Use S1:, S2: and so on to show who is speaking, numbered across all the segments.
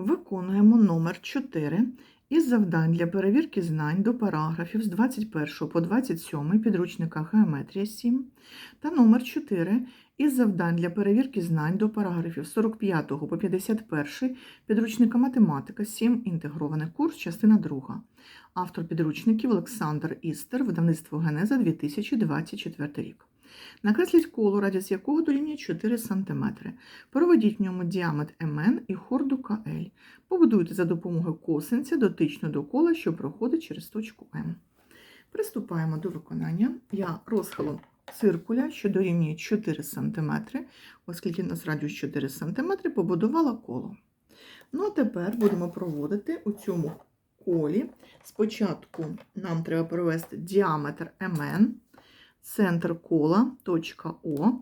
S1: Виконуємо номер 4 із завдань для перевірки знань до параграфів з 21 по 27 підручника Геометрія 7 та номер 4 із завдань для перевірки знань до параграфів 45 по 51 підручника Математика 7 інтегрований курс, частина 2. Автор підручників Олександр Істер, видавництво Генеза 2024 рік. Накресліть коло, радіус якого дорівнює 4 см. Проведіть в ньому діаметр МН і хорду КЛ. Побудуйте за допомогою косинця дотично до кола, що проходить через точку М. Приступаємо до виконання. Я розхилом циркуля, що дорівнює 4 см, оскільки у нас радіус 4 см, побудувала коло. Ну, а тепер будемо проводити у цьому колі. Спочатку нам треба провести діаметр МН, центр кола, точка О.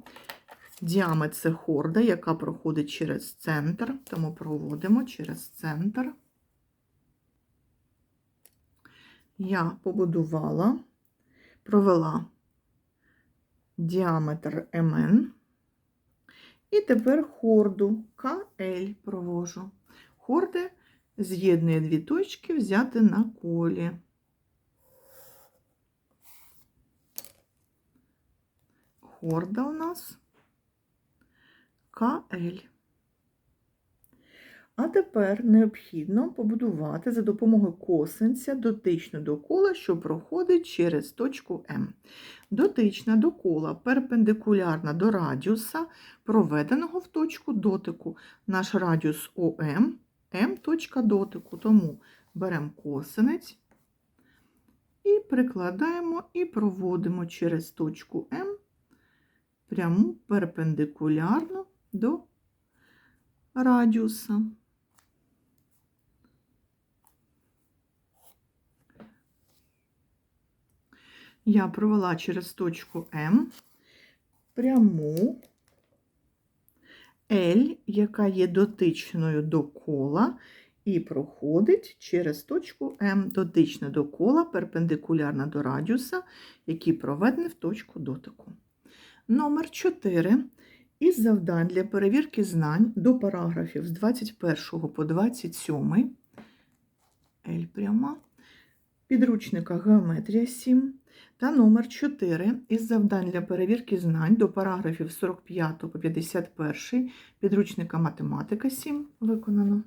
S1: Діаметр це хорда, яка проходить через центр, тому проводимо через центр. Я побудувала, провела діаметр МН. І тепер хорду КЛ провожу. Хорди з'єднує дві точки взяти на колі. Хорда у нас КЛ. А тепер необхідно побудувати за допомогою косинця дотично до кола, що проходить через точку М. Дотична до кола перпендикулярна до радіуса, проведеного в точку дотику. Наш радіус ОМ, М точка дотику. Тому беремо косинець і прикладаємо і проводимо через точку М пряму перпендикулярно до радіуса. Я провела через точку М пряму L, яка є дотичною до кола, і проходить через точку М, дотична до кола, перпендикулярна до радіуса, який проведений в точку дотику. Номер 4 із завдань для перевірки знань до параграфів з 21 по 27 L пряма, підручника Геометрія 7 та номер 4 із завдань для перевірки знань до параграфів 45 по 51 підручника Математика 7 виконано.